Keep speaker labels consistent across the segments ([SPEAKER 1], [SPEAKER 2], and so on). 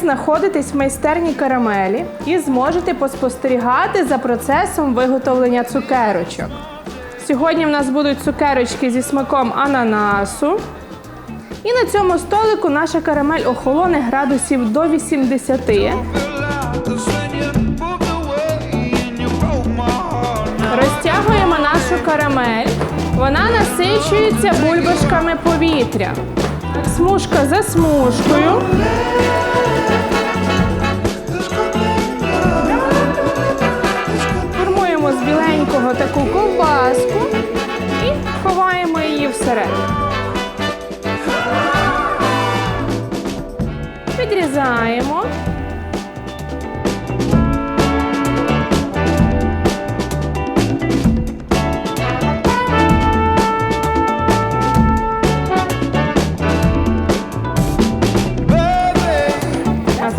[SPEAKER 1] знаходитесь в майстерні карамелі і зможете поспостерігати за процесом виготовлення цукерочок. Сьогодні в нас будуть цукерочки зі смаком ананасу. І на цьому столику наша карамель охолоне градусів до 80. Розтягуємо нашу карамель. Вона насичується бульбашками повітря. Смужка за смужкою. Формуємо з біленького таку ковбаску і ховаємо її всередину. Підрізаємо.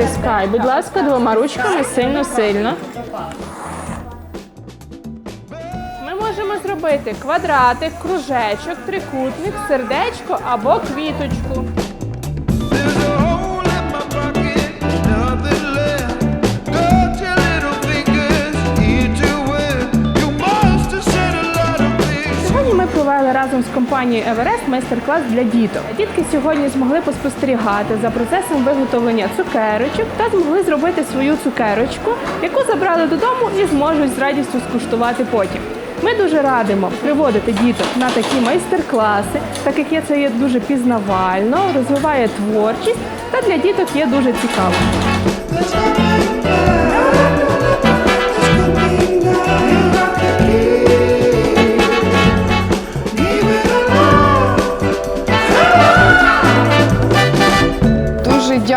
[SPEAKER 1] Натискай, будь ласка, двома ручками сильно-сильно. Ми можемо зробити квадратик, кружечок, трикутник, сердечко або квіточку. Разом з компанією Еверест майстер-клас для діток. Дітки сьогодні змогли поспостерігати за процесом виготовлення цукерочок та змогли зробити свою цукерочку, яку забрали додому і зможуть з радістю скуштувати потім. Ми дуже радимо приводити діток на такі майстер-класи, так як є це є дуже пізнавально, розвиває творчість та для діток є дуже цікаво.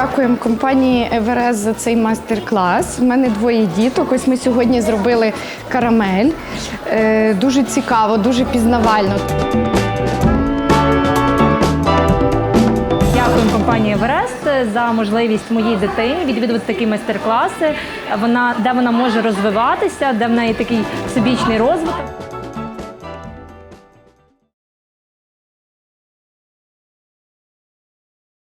[SPEAKER 2] Дякуємо компанії Еверест за цей майстер-клас. У мене двоє діток. Ось ми сьогодні зробили карамель. Е, Дуже цікаво, дуже пізнавально.
[SPEAKER 3] Дякуємо компанії Еверест за можливість моїй дитині відвідувати такі майстер-класи. Де вона може розвиватися, де в неї такий всебічний розвиток.